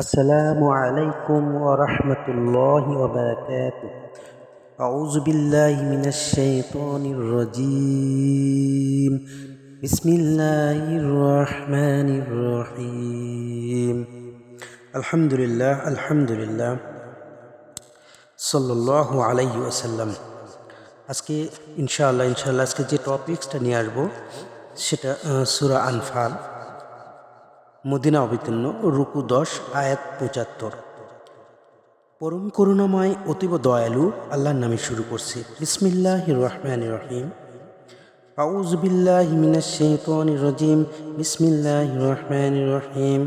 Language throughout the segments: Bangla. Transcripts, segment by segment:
السلام عليكم ورحمة الله وبركاته أعوذ بالله من الشيطان الرجيم بسم الله الرحمن الرحيم الحمد لله الحمد لله সাল্লাল্লাহু আলাইহি ওয়াসাল্লাম আজকে ইনশাআল্লাহ ইনশাআল্লাহ আজকে যে টপিকসটা নিয়ে আসবো সেটা সুরা আনফাল মদিনা অবতীর্ণ রুকু দশ আয়াত পঁচাত্তর পরম করুণাময় অতীব দয়ালু আল্লাহর নামে শুরু করছে বিসমিল্লাহ রহমান রহিম আউজ বিল্লাহ মিনাশ শাইতানির রাজিম বিসমিল্লাহির রহমানির রহিম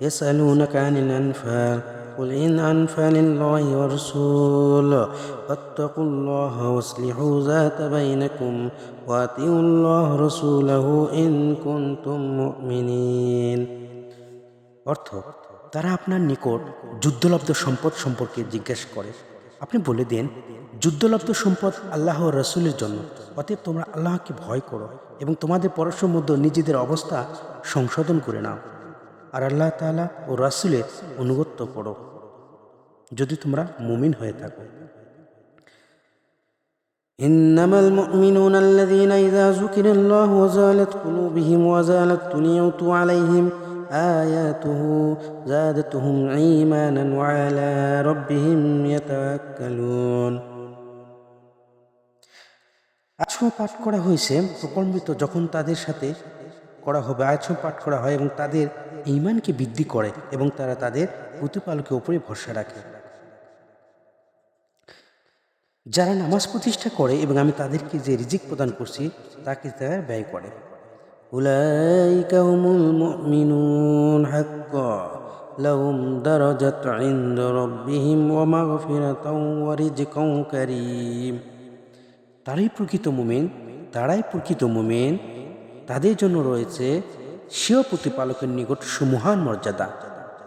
ইয়াসআলুনাকা আনিল আনফাল قل إن أنفال الله ورسول فاتقوا الله واصلحوا ذات بينكم وأطيعوا الله رسوله إن كنتم مؤمنين অর্থ তারা আপনার নিকট যুদ্ধলব্ধ সম্পদ সম্পর্কে জিজ্ঞাসা করে আপনি বলে দেন যুদ্ধলব্ধ সম্পদ আল্লাহ ও রসুলের জন্য অতএব তোমরা আল্লাহকে ভয় করো এবং তোমাদের পরস্পর মধ্যে নিজেদের অবস্থা সংশোধন করে নাও আর আল্লাহ তাআলা ও রাসুলের অনুগত্য করো যদি তোমরা মুমিন হয়ে থাকো إنما المؤمنون الذين إذا ذكر الله وزالت قلوبهم وزالت تليوت عليهم آياته زادتهم إيمانا وعلى ربهم يتوكلون আয়াতসমূহ পাঠ করা হয়েছে প্রকম্পিত যখন তাদের সাথে করা হবে আয়াতসমূহ পাঠ করা হয় এবং তাদের ইমানকে বৃদ্ধি করে এবং তারা তাদের প্রতিপালকের উপরে ভরসা রাখে যারা নামাজ প্রতিষ্ঠা করে এবং আমি তাদেরকে যে রিজিক প্রদান করছি তাকে তারা ব্যয় করে أولئك هم المؤمنون حقا لهم درجة عند ربهم ومغفرة ورزق كريم তারাই প্রকৃত মুমেন তারাই প্রকৃত মুমেন তাদের জন্য রয়েছে স্বীয় প্রতিপালকের নিকট সুমহান মর্যাদা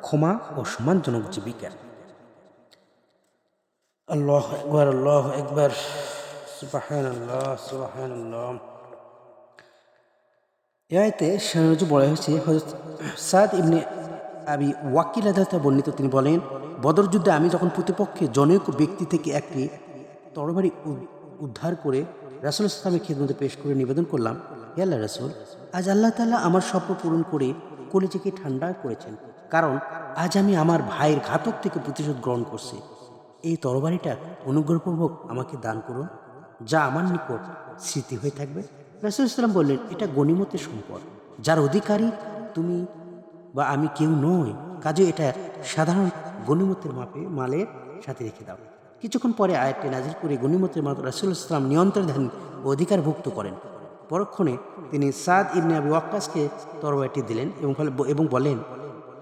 ক্ষমা ও সম্মানজনক জীবিকা আল্লাহ একবার আল্লাহ একবার সুবাহান আল্লাহ সুবাহান আল্লাহ এতে সাহায্য বলা হয়েছে হজরত সাদ ইবনে আবি ওয়াকিল আদালতে বর্ণিত, তিনি বলেন, বদর যুদ্ধে আমি যখন প্রতিপক্ষে জনৈক ব্যক্তি থেকে একটি তরবারি উদ্ধার করে রাসুল ইসলামের খেদমতে পেশ করে নিবেদন করলাম, হে আল্লাহ রাসুল, আজ আল্লাহ তাল্লাহ আমার স্বপ্ন পূরণ করে কলেজেকে ঠান্ডা করেছেন, কারণ আজ আমি আমার ভাইয়ের ঘাতক থেকে প্রতিশোধ গ্রহণ করছি। এই তরবারিটা অনুগ্রহপূর্বক আমাকে দান করুন, যা আমার নিকট স্মৃতি হয়ে থাকবে। রাসুল ইসলাম বললেন, এটা গণিমতের সম্পদ। যার অধিকারী তুমি বা আমি কেউ নই কাজে এটা সাধারণ গণিমতের মাপে, মালের সাথে রেখে দাও। কিছুক্ষণ পরে আয়াতটি নাজির করে গণিমতের মাত্র রাসুল ইসলাম নিয়ন্ত্রণাধীন অধিকারভুক্ত করেন। পরক্ষণে তিনি সাদ ইবনে আবি ওয়াক্কাসকে তরবাইটি দিলেন এবং এবং বলেন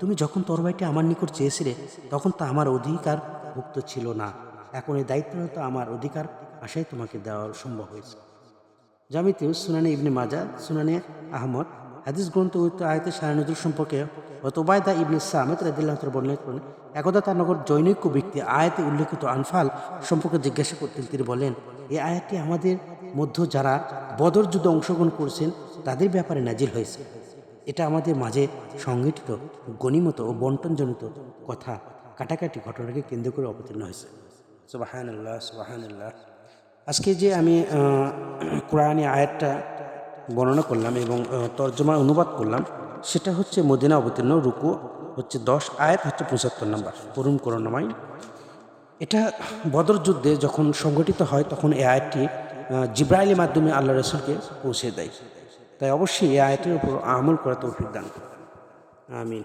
তুমি যখন তরবাইটি আমার নিকট চেয়েছিলে, তখন তা আমার অধিকার ভুক্ত ছিল না। এখন এই দায়িত্বরত আমার অধিকার আশায় তোমাকে দেওয়া সম্ভব হয়েছে। জামিতেও সুনানে ইবনে মাজা সুনানে আহমদ, হাদিস গ্রন্থ উত্তর আয়তের শাহানুজুর সম্পর্কে ওবায়দা ইবনে সামেদ রাদিল্লাহ বর্ণনা করেন, একদা তার নগর জৈনৈক্য ব্যক্তি আয়াতে উল্লেখিত আনফাল সম্পর্কে জিজ্ঞাসা করতেন, তিনি বলেন এই আয়াতটি আমাদের মধ্য যারা বদর যুদ্ধে অংশগ্রহণ করছেন, তাদের ব্যাপারে নাজিল হয়েছে। এটা আমাদের মাঝে সংগঠিত, গণিমত ও বন্টনজনিত কথা। কাটাকাটি ঘটনাকে কেন্দ্র করে অবতীর্ণ হয়েছে। সুবাহান আল্লাহ সুবাহান আল্লাহ আজকে যে আমি কোরআনে আয়াতটা বর্ণনা করলাম এবং তর্জমা অনুবাদ করলাম, সেটা হচ্ছে মদিনা অবতীর্ণ, রুকু হচ্ছে দশ, আয়াত হচ্ছে পঁচাত্তর নম্বর, করুণ করুণাময়। এটা বদর যুদ্ধে যখন সংগঠিত হয়, তখন এই আয়াতটি জিব্রাইলের মাধ্যমে আল্লাহ রসুলকে পৌঁছে দেয়। তাই অবশ্যই এই আয়াতের উপর আমল করা তৌফিক দান আমিন।